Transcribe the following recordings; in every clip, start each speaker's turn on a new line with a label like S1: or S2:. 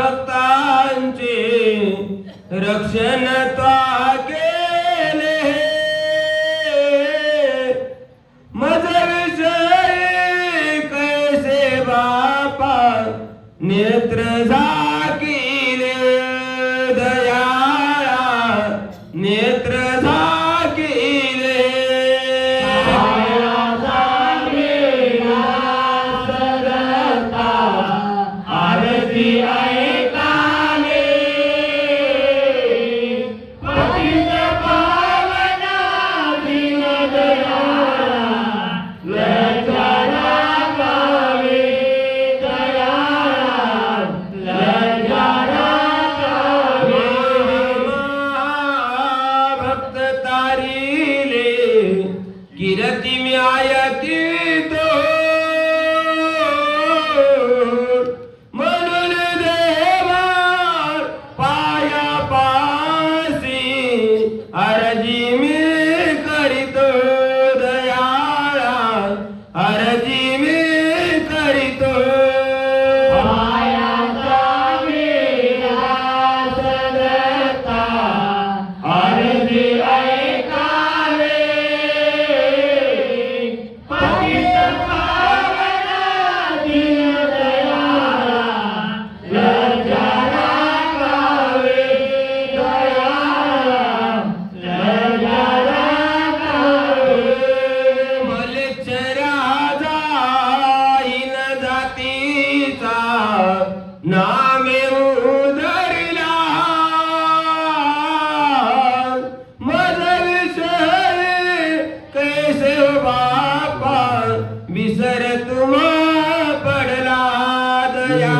S1: भक्तांचे रक्षण केले मज विषय कैसे बापा नेत्र
S2: झा കിരതിമ്യായത്തിൽ Yeah.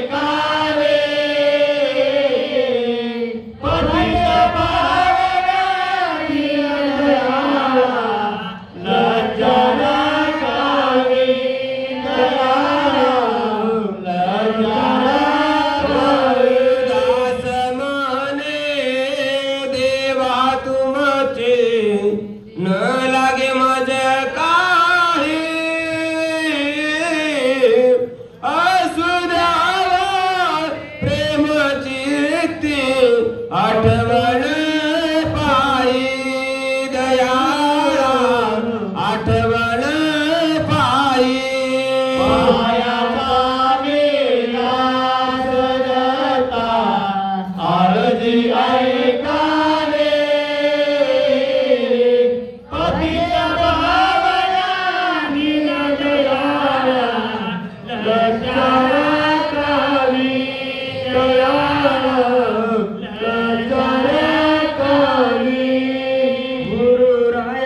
S2: ಆಟವ